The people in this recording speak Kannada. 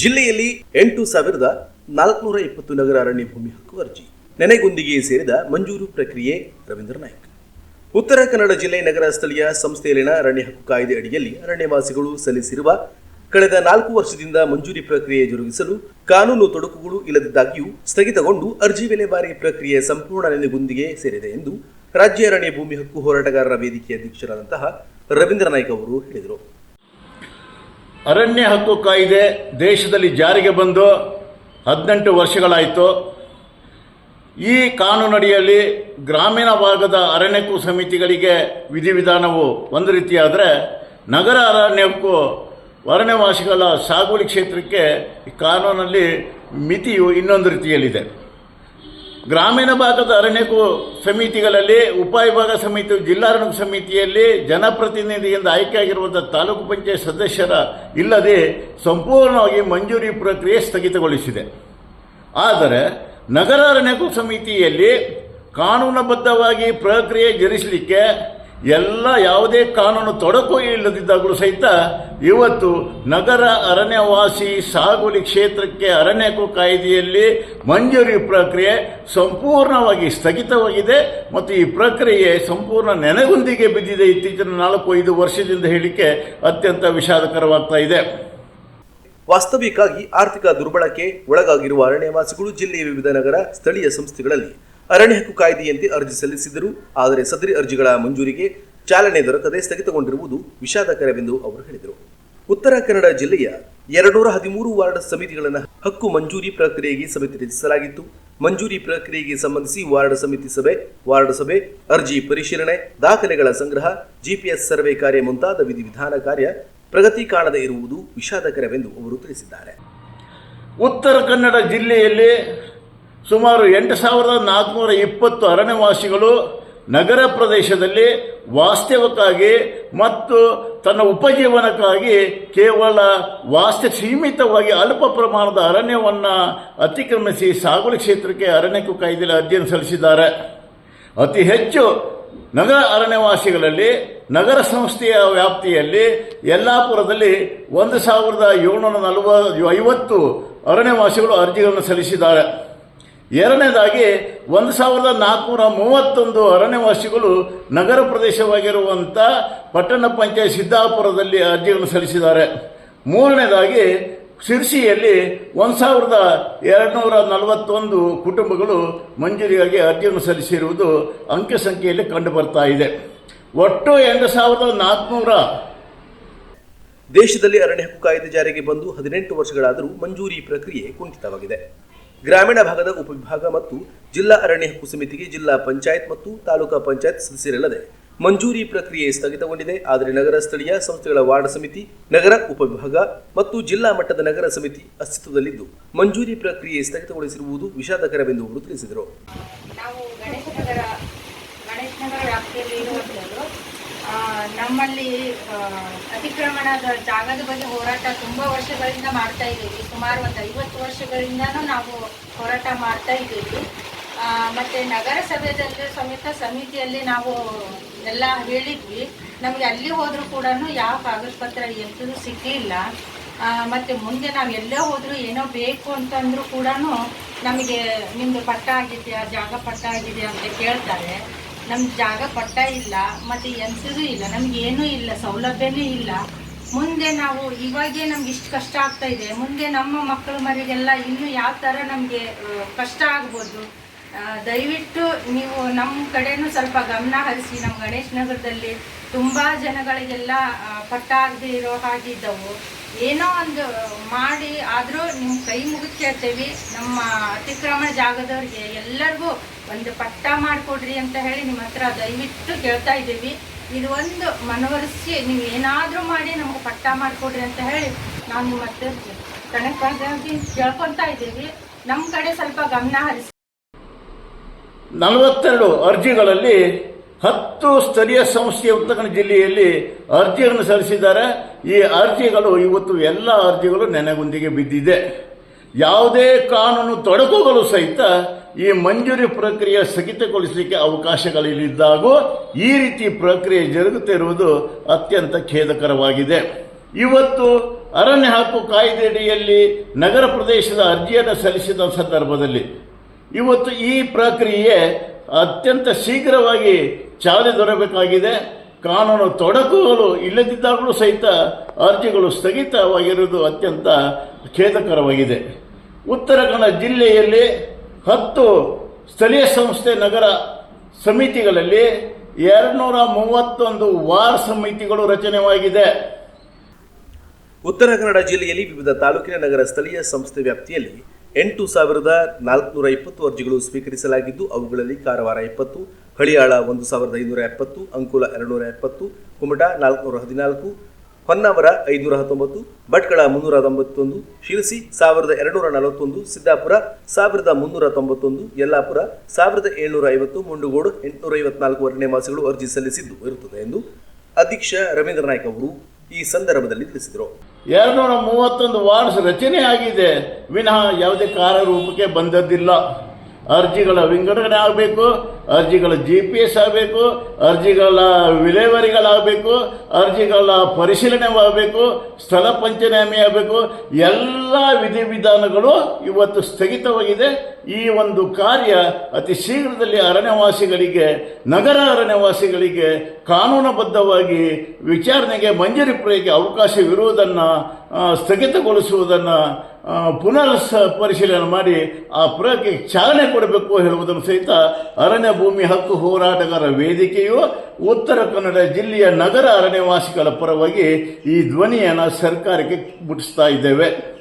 ಜಿಲ್ಲೆಯಲ್ಲಿ ಎಂಟು ಸಾವಿರದ ನಾಲ್ಕುನೂರ ಇಪ್ಪತ್ತು ನಗರ ಅರಣ್ಯ ಭೂಮಿ ಹಕ್ಕು ಅರ್ಜಿ. ನೆನೆಗುಂದಿಗೆ ಸೇರಿದ ಮಂಜೂರು ಪ್ರಕ್ರಿಯೆ ರವೀಂದ್ರ ನಾಯ್ಕ. ಉತ್ತರ ಕನ್ನಡ ಜಿಲ್ಲೆ ನಗರ ಸ್ಥಳೀಯ ಸಂಸ್ಥೆಯಲ್ಲಿನ ಅರಣ್ಯ ಹಕ್ಕು ಕಾಯ್ದೆ ಅಡಿಯಲ್ಲಿ ಅರಣ್ಯವಾಸಿಗಳು ಸಲ್ಲಿಸಿರುವ ಕಳೆದ ನಾಲ್ಕು ವರ್ಷದಿಂದ ಮಂಜೂರಿ ಪ್ರಕ್ರಿಯೆ ಜರುಗಿಸಲು ಕಾನೂನು ತೊಡಕುಗಳು ಇಲ್ಲದಿದ್ದಾಗಿಯೂ ಸ್ಥಗಿತಗೊಂಡು ಅರ್ಜಿ ವಿಲೇವಾರಿ ಪ್ರಕ್ರಿಯೆ ಸಂಪೂರ್ಣ ನೆನೆಗುಂದಿಗೆ ಸೇರಿದೆ ಎಂದು ರಾಜ್ಯ ಅರಣ್ಯ ಭೂಮಿ ಹಕ್ಕು ಹೋರಾಟಗಾರರ ವೇದಿಕೆ ಅಧ್ಯಕ್ಷರಾದಂತಹ ರವೀಂದ್ರ ನಾಯ್ಕ ಅವರು ಹೇಳಿದರು. ಅರಣ್ಯ ಹಕ್ಕು ಕಾಯ್ದೆ ದೇಶದಲ್ಲಿ ಜಾರಿಗೆ ಬಂದು ಹದಿನೆಂಟು ವರ್ಷಗಳಾಯಿತು. ಈ ಕಾನೂನಡಿಯಲ್ಲಿ ಗ್ರಾಮೀಣ ಭಾಗದ ಅರಣ್ಯಕ್ಕೂ ಸಮಿತಿಗಳಿಗೆ ವಿಧಿವಿಧಾನವು ಒಂದು ರೀತಿಯಾದರೆ ನಗರ ಅರಣ್ಯಕ್ಕೂ ಅರಣ್ಯವಾಸಿಗಳ ಸಾಗುವಳಿ ಕ್ಷೇತ್ರಕ್ಕೆ ಈ ಕಾನೂನಲ್ಲಿ ಮಿತಿಯು ಇನ್ನೊಂದು ರೀತಿಯಲ್ಲಿದೆ. ಗ್ರಾಮೀಣ ಭಾಗದ ಅರಣ್ಯ ಸಮಿತಿಗಳಲ್ಲಿ ಉಪವಿಭಾಗ ಸಮಿತಿ ಜಿಲ್ಲಾರಣ್ಯ ಸಮಿತಿಯಲ್ಲಿ ಜನಪ್ರತಿನಿಧಿಯಿಂದ ಆಯ್ಕೆಯಾಗಿರುವಂಥ ತಾಲೂಕು ಪಂಚಾಯತ್ ಸದಸ್ಯರ ಇಲ್ಲದೆ ಸಂಪೂರ್ಣವಾಗಿ ಮಂಜೂರಿ ಪ್ರಕ್ರಿಯೆ ಸ್ಥಗಿತಗೊಳಿಸಿದೆ. ಆದರೆ ನಗರ ಅರಣ್ಯ ಸಮಿತಿಯಲ್ಲಿ ಕಾನೂನುಬದ್ಧವಾಗಿ ಪ್ರಕ್ರಿಯೆ ಜರುಗಿಸಲಿಕ್ಕೆ ಎಲ್ಲ ಯಾವುದೇ ಕಾನೂನು ತೊಡಕು ಇಲ್ಲದಿದ್ದಾಗಲೂ ಸಹಿತ ಇವತ್ತು ನಗರ ಅರಣ್ಯವಾಸಿ ಸಾಗುಲಿ ಕ್ಷೇತ್ರಕ್ಕೆ ಅರಣ್ಯಕ್ಕೂ ಕಾಯ್ದೆಯಲ್ಲಿ ಮಂಜೂರಿ ಪ್ರಕ್ರಿಯೆ ಸಂಪೂರ್ಣವಾಗಿ ಸ್ಥಗಿತವಾಗಿದೆ ಮತ್ತು ಈ ಪ್ರಕ್ರಿಯೆ ಸಂಪೂರ್ಣ ನೆನೆಗುಂದಿಗೆ ಬಿದ್ದಿದೆ ಇತ್ತೀಚಿನ ನಾಲ್ಕು ಐದು ವರ್ಷದಿಂದ ಹೇಳಿಕೆ ಅತ್ಯಂತ ವಿಷಾದಕರವಾಗ್ತಾ ಇದೆ. ವಾಸ್ತವಿಕವಾಗಿ ಆರ್ಥಿಕ ದುರ್ಬಳಕೆ ಒಳಗಾಗಿರುವ ಅರಣ್ಯವಾಸಿಗಳು ಜಿಲ್ಲೆಯ ವಿವಿಧ ನಗರ, ಸ್ಥಳೀಯ ಸಂಸ್ಥೆಗಳಲ್ಲಿ ಅರಣ್ಯ ಹಕ್ಕು ಕಾಯ್ದೆಯಂತೆ ಅರ್ಜಿ ಸಲ್ಲಿಸಿದರು ಆದರೆ ಸದರಿ ಅರ್ಜಿಗಳ ಮಂಜೂರಿಗೆ ಚಾಲನೆ ದೊರಕದೆ ಸ್ಥಗಿತಗೊಂಡಿರುವುದು ವಿಷಾದಕರವೆಂದು ಅವರು ಹೇಳಿದರು. ಉತ್ತರ ಕನ್ನಡ ಜಿಲ್ಲೆಯ ಎರಡ್ನೂರ ಹದಿಮೂರು ವಾರ್ಡ್ ಸಮಿತಿಗಳನ್ನು ಹಕ್ಕು ಮಂಜೂರಿ ಪ್ರಕ್ರಿಯೆಗೆ ಸಮಿತಿ ರಚಿಸಲಾಗಿತ್ತು. ಮಂಜೂರಿ ಪ್ರಕ್ರಿಯೆಗೆ ಸಂಬಂಧಿಸಿ ವಾರ್ಡ್ ಸಮಿತಿ ಸಭೆ, ವಾರ್ಡ್ ಸಭೆ, ಅರ್ಜಿ ಪರಿಶೀಲನೆ, ದಾಖಲೆಗಳ ಸಂಗ್ರಹ, ಜಿಪಿಎಸ್ ಸರ್ವೆ ಕಾರ್ಯ ಮುಂತಾದ ವಿಧಿವಿಧಾನ ಕಾರ್ಯ ಪ್ರಗತಿ ಕಾಣದೇ ಇರುವುದು ವಿಷಾದಕರವೆಂದು ಅವರು ತಿಳಿಸಿದ್ದಾರೆ. ಉತ್ತರ ಕನ್ನಡ ಜಿಲ್ಲೆಯಲ್ಲಿ ಸುಮಾರು ಎಂಟು ಸಾವಿರದ ನಾಲ್ಕುನೂರ ಇಪ್ಪತ್ತು ಅರಣ್ಯವಾಸಿಗಳು ನಗರ ಪ್ರದೇಶದಲ್ಲಿ ವಾಸ್ತವಕ್ಕಾಗಿ ಮತ್ತು ತನ್ನ ಉಪಜೀವನಕ್ಕಾಗಿ ಕೇವಲ ವಾಸ್ತ ಸೀಮಿತವಾಗಿ ಅಲ್ಪ ಪ್ರಮಾಣದ ಅರಣ್ಯವನ್ನು ಅತಿಕ್ರಮಿಸಿ ಸಾಗುಳಿ ಕ್ಷೇತ್ರಕ್ಕೆ ಅರಣ್ಯಕ್ಕೂ ಕಾಯ್ದೆಯಲ್ಲಿ ಅರ್ಜಿಯನ್ನು ಸಲ್ಲಿಸಿದ್ದಾರೆ. ಅತಿ ಹೆಚ್ಚು ನಗರ ಅರಣ್ಯವಾಸಿಗಳಲ್ಲಿ, ನಗರ ಸಂಸ್ಥೆಯ ವ್ಯಾಪ್ತಿಯಲ್ಲಿ ಯಲ್ಲಾಪುರದಲ್ಲಿ ಒಂದು ಸಾವಿರದ ಏಳ್ನೂರ ನಲವತ್ತು ಐವತ್ತು ಅರಣ್ಯವಾಸಿಗಳು ಅರ್ಜಿಗಳನ್ನು ಸಲ್ಲಿಸಿದ್ದಾರೆ. ಎರಡನೇದಾಗಿ, ಒಂದು ಸಾವಿರದ ನಾಲ್ಕುನೂರ ಮೂವತ್ತೊಂದು ಅರಣ್ಯವಾಸಿಗಳು ನಗರ ಪ್ರದೇಶವಾಗಿರುವಂಥ ಪಟ್ಟಣ ಪಂಚಾಯತ್ ಸಿದ್ದಾಪುರದಲ್ಲಿ ಅರ್ಜಿಗಳನ್ನು ಸಲ್ಲಿಸಿದ್ದಾರೆ. ಮೂರನೇದಾಗಿ, ಶಿರ್ಸಿಯಲ್ಲಿ ಒಂದು ಸಾವಿರದ ಎರಡುನೂರ ನಲವತ್ತೊಂದು ಕುಟುಂಬಗಳು ಮಂಜೂರಿಯಾಗಿ ಅರ್ಜಿಯನ್ನು ಸಲ್ಲಿಸಿರುವುದು ಅಂಕೆ ಸಂಖ್ಯೆಯಲ್ಲಿ ಕಂಡುಬರ್ತಾ ಇದೆ. ಒಟ್ಟು ಎರಡು ಸಾವಿರದ ನಾಲ್ಕುನೂರ ದೇಶದಲ್ಲಿ ಅರಣ್ಯ ಹಕ್ಕು ಕಾಯ್ದೆ ಜಾರಿಗೆ ಬಂದು ಹದಿನೆಂಟು ವರ್ಷಗಳಾದರೂ ಮಂಜೂರಿ ಪ್ರಕ್ರಿಯೆ ಕುಂಠಿತವಾಗಿದೆ. ಗ್ರಾಮೀಣ ಭಾಗದ ಉಪವಿಭಾಗ ಮತ್ತು ಜಿಲ್ಲಾ ಅರಣ್ಯ ಹಕ್ಕು ಸಮಿತಿಗೆ ಜಿಲ್ಲಾ ಪಂಚಾಯತ್ ಮತ್ತು ತಾಲೂಕಾ ಪಂಚಾಯತ್ ಸದಸ್ಯರಲ್ಲದೆ ಮಂಜೂರಿ ಪ್ರಕ್ರಿಯೆ ಸ್ಥಗಿತಗೊಂಡಿದೆ. ಆದರೆ ನಗರ ಸ್ಥಳೀಯ ಸಂಸ್ಥೆಗಳ ವಾರ್ಡ್ ಸಮಿತಿ, ನಗರ ಉಪವಿಭಾಗ ಮತ್ತು ಜಿಲ್ಲಾ ಮಟ್ಟದ ನಗರ ಸಮಿತಿ ಅಸ್ತಿತ್ವದಲ್ಲಿದ್ದು, ಮಂಜೂರಿ ಪ್ರಕ್ರಿಯೆ ಸ್ಥಗಿತಗೊಳಿಸಿರುವುದು ವಿಷಾದಕರವೆಂದು ಅವರು ತಿಳಿಸಿದರು ನಾವು ಗಣೇಶ ನಗರ ಗಣೇಶ ನಗರ ವ್ಯಾಪ್ತಿಯಲ್ಲಿ ಇರುವಂಥದ್ದು ಆ, ನಮ್ಮಲ್ಲಿ ಅತಿಕ್ರಮಣದ ಜಾಗದ ಬಗ್ಗೆ ಹೋರಾಟ ತುಂಬ ವರ್ಷಗಳಿಂದ ಮಾಡ್ತಾ ಇದ್ದೀವಿ. ಸುಮಾರು ಒಂದು ಐವತ್ತು ವರ್ಷಗಳಿಂದನೂ ನಾವು ಹೋರಾಟ ಮಾಡ್ತಾ ಇದ್ದೀವಿ. ಮತ್ತು ಮತ್ತೆ ನಗರ ಸಭೆದಲ್ಲಿ ಸಮೇತ ಸಮಿತಿಯಲ್ಲಿ ನಾವು ಎಲ್ಲ ಹೇಳಿದ್ವಿ. ನಮಗೆ ಅಲ್ಲಿ ಹೋದರೂ ಕೂಡ ಯಾವ ಕಾಗದ ಪತ್ರ ಎಂತೂ ಸಿಗಲಿಲ್ಲ. ಮತ್ತೆ ಮುಂದೆ ನಾವು ಎಲ್ಲೇ ಹೋದರೂ ಏನೋ ಬೇಕು ಅಂತಂದರೂ ಕೂಡ ನಮಗೆ ನಿಮ್ಮದು ಪಟ್ಟ ಆಗಿದೆಯಾ, ಜಾಗ ಪಟ್ಟ ಆಗಿದೆಯಾ ಅಂತ ಕೇಳ್ತಾರೆ. ನಮ್ಗೆ ಜಾಗ ಪಟ್ಟ ಇಲ್ಲ, ಮತ್ತೆ ಎನ್ಸಿದು ಇಲ್ಲ, ನಮ್ಗೆ ಏನೂ ಇಲ್ಲ, ಸೌಲಭ್ಯನೂ ಇಲ್ಲ. ಮುಂದೆ ನಾವು ಇವಾಗೇ ನಮ್ಗೆ ಇಷ್ಟು ಕಷ್ಟ ಆಗ್ತಾ ಇದೆ. ಮುಂದೆ ನಮ್ಮ ಮಕ್ಕಳು ಮರಿಗೆಲ್ಲ ಇನ್ನೂ ಯಾವ ಥರ ನಮಗೆ ಕಷ್ಟ ಆಗ್ಬೋದು? ದಯವಿಟ್ಟು ನೀವು ನಮ್ಮ ಕಡೆನೂ ಸ್ವಲ್ಪ ಗಮನ ಹರಿಸಿ. ನಮ್ಮ ಗಣೇಶ್ ನಗರದಲ್ಲಿ ತುಂಬ ಜನಗಳಿಗೆಲ್ಲ ಪಟ್ಟ ಆಗದೆ ಇರೋ ಹಾಗಿದ್ದವು ಏನೋ ಒಂದು ಮಾಡಿ, ಆದರೂ ನಿಮ್ಮ ಕೈ ಮುಗಿದು ಕೇಳ್ತೇವೆ ನಮ್ಮ ಅತಿಕ್ರಮಣ ಜಾಗದವ್ರಿಗೆ ಎಲ್ಲರಿಗೂ ಒಂದು ಪಟ್ಟ ಮಾಡಿಕೊಡ್ರಿ ಅಂತ ಹೇಳಿ ನಿಮ್ಮ ಹತ್ರ ದಯವಿಟ್ಟು ಕೇಳ್ತಾ ಇದ್ದೀವಿ. ಇದು ಒಂದು ಮನವರಿಸಿ ನೀವು ಏನಾದರೂ ಮಾಡಿ ನಮಗೆ ಪಟ್ಟ ಮಾಡಿಕೊಡ್ರಿ ಅಂತ ಹೇಳಿ ನಾವು ನಿಮ್ಮ ಹತ್ರ ಕಣಕ್ಕಾಗಿ ಕೇಳ್ಕೊತಾ ಇದ್ದೀವಿ. ನಮ್ಮ ಕಡೆ ಸ್ವಲ್ಪ ಗಮನ ಹರಿಸಿ. ನಲವತ್ತೆರಡು ಅರ್ಜಿಗಳಲ್ಲಿ ಹತ್ತು ಸ್ಥಳೀಯ ಸಂಸ್ಥೆಯ ಉತ್ತರ ಕನ್ನಡ ಜಿಲ್ಲೆಯಲ್ಲಿ ಅರ್ಜಿಗಳನ್ನು ಸಲ್ಲಿಸಿದ್ದಾರೆ. ಈ ಅರ್ಜಿಗಳು ಇವತ್ತು ಎಲ್ಲ ಅರ್ಜಿಗಳು ನೆನೆಗುಂದಿಗೆ ಬಿದ್ದಿದೆ. ಯಾವುದೇ ಕಾನೂನು ತೊಡಕುಗಳು ಸಹಿತ ಈ ಮಂಜೂರಿ ಪ್ರಕ್ರಿಯೆ ಸ್ಥಗಿತಗೊಳಿಸಲಿಕ್ಕೆ ಅವಕಾಶಗಳಿಲ್ಲಿದ್ದಾಗೂ ಈ ರೀತಿ ಪ್ರಕ್ರಿಯೆ ಜರುಗುತ್ತಿರುವುದು ಅತ್ಯಂತ ಖೇದಕರವಾಗಿದೆ. ಇವತ್ತು ಅರಣ್ಯ ಹಕ್ಕು ಕಾಯ್ದೆಯಡಿಯಲ್ಲಿ ನಗರ ಪ್ರದೇಶದ ಅರ್ಜಿಯನ್ನು ಸಲ್ಲಿಸಿದ ಸಂದರ್ಭದಲ್ಲಿ ಇವತ್ತು ಈ ಪ್ರಕ್ರಿಯೆ ಅತ್ಯಂತ ಶೀಘ್ರವಾಗಿ ಚಾಲನೆ ದೊರಬೇಕಾಗಿದೆ ಕಾನೂನು ತೊಡಕುಗಳು ಇಲ್ಲದಿದ್ದಾಗಲೂ ಸಹಿತ ಅರ್ಜಿಗಳು ಸ್ಥಗಿತವಾಗಿರುವುದು ಅತ್ಯಂತ ಖೇದಕರವಾಗಿದೆ. ಉತ್ತರ ಕನ್ನಡ ಜಿಲ್ಲೆಯಲ್ಲಿ ಹತ್ತು ಸ್ಥಳೀಯ ಸಂಸ್ಥೆ ನಗರ ಸಮಿತಿಗಳಲ್ಲಿ ಎರಡುನೂರ ಮೂವತ್ತೊಂದು ವಾರ್ ಸಮಿತಿಗಳು ರಚನೆಯಾಗಿದೆ. ಉತ್ತರ ಕನ್ನಡ ಜಿಲ್ಲೆಯಲ್ಲಿ ವಿವಿಧ ತಾಲೂಕಿನ ನಗರ ಸ್ಥಳೀಯ ಸಂಸ್ಥೆ ವ್ಯಾಪ್ತಿಯಲ್ಲಿ ಎಂಟು ಸಾವಿರದ ನಾಲ್ಕುನೂರ ಇಪ್ಪತ್ತು ಅರ್ಜಿಗಳು ಸ್ವೀಕರಿಸಲಾಗಿದ್ದು, ಅವುಗಳಲ್ಲಿ ಕಾರವಾರ ಇಪ್ಪತ್ತು ಹಳಿಯಾಳ ಒಂದು ಸಾವಿರದ ಐನೂರ ಎಪ್ಪತ್ತು, ಅಂಕುಲ ಎರಡುನೂರ ಎಪ್ಪತ್ತು, ಕುಮಟಾ ನಾಲ್ಕುನೂರ ಹದಿನಾಲ್ಕು ಹೊನ್ನಾವರ ಐನೂರ ಹತ್ತೊಂಬತ್ತು, ಭಟ್ಕಳ ಮುನ್ನೂರ ತೊಂಬತ್ತೊಂದು, ಶಿರಸಿ ಸಾವಿರದ ಎರಡುನೂರ ನಲವತ್ತೊಂದು, ಸಿದ್ದಾಪುರ ಸಾವಿರದ ಮುನ್ನೂರ ತೊಂಬತ್ತೊಂದು, ಯಲ್ಲಾಪುರ ಸಾವಿರದ ಏಳ್ನೂರ ಐವತ್ತು, ಮುಂಡುಗೋಡು ಎಂಟುನೂರ ಐವತ್ನಾಲ್ಕು ಅರಣ್ಯವಾಸಿಗಳು ಅರ್ಜಿ ಸಲ್ಲಿಸಿದ್ದು ಇರುತ್ತದೆ ಎಂದು ಅಧ್ಯಕ್ಷ ರವೀಂದ್ರ ನಾಯ್ಕ ಅವರು ಈ ಸಂದರ್ಭದಲ್ಲಿ ತಿಳಿಸಿದರು. ಎರಡುನೂರ ಮೂವತ್ತೊಂದು ವಾರ್ಡ್ಸ್ ರಚನೆ ಆಗಿದೆ ವಿನಃ ಯಾವುದೇ ಕಾರ್ಯರೂಪಕ್ಕೆ ಬಂದದ್ದಿಲ್ಲ. ಅರ್ಜಿಗಳ ವಿಂಗಡಣೆ ಆಗಬೇಕು, ಅರ್ಜಿಗಳ ಜಿ ಪಿ ಎಸ್ ಆಗಬೇಕು, ಅರ್ಜಿಗಳ ವಿಲೇವಾರಿಗಳಾಗಬೇಕು, ಅರ್ಜಿಗಳ ಪರಿಶೀಲನೆ ಆಗಬೇಕು ಸ್ಥಳ ಪಂಚನಾಮೆ ಆಗಬೇಕು, ಎಲ್ಲ ವಿಧಿವಿಧಾನಗಳು ಇವತ್ತು ಸ್ಥಗಿತವಾಗಿದೆ. ಈ ಒಂದು ಕಾರ್ಯ ಅತಿ ಶೀಘ್ರದಲ್ಲಿ ಅರಣ್ಯವಾಸಿಗಳಿಗೆ, ನಗರ ಅರಣ್ಯವಾಸಿಗಳಿಗೆ ಕಾನೂನುಬದ್ಧವಾಗಿ ವಿಚಾರಣೆಗೆ ಮಂಜೂರಿ ಪಡೆಯಕ್ಕೆ ಅವಕಾಶವಿರುವುದನ್ನು ಸ್ಥಗಿತಗೊಳಿಸುವುದನ್ನು ಪುನರ್ ಪರಿಶೀಲನೆ ಮಾಡಿ ಆ ಪ್ರಯೋಗಕ್ಕೆ ಚಾಲನೆ ಕೊಡಬೇಕು ಹೇಳುವುದನ್ನು ಸಹಿತ ಅರಣ್ಯ ಭೂಮಿ ಹಕ್ಕು ಹೋರಾಟಗಾರ ವೇದಿಕೆಯು ಉತ್ತರ ಕನ್ನಡ ಜಿಲ್ಲೆಯ ನಗರ ಅರಣ್ಯವಾಸಿಗಳ ಪರವಾಗಿ ಈ ಧ್ವನಿಯನ್ನು ಸರ್ಕಾರಕ್ಕೆ ಮುಟ್ಟಿಸ್ತಾ ಇದ್ದೇವೆ.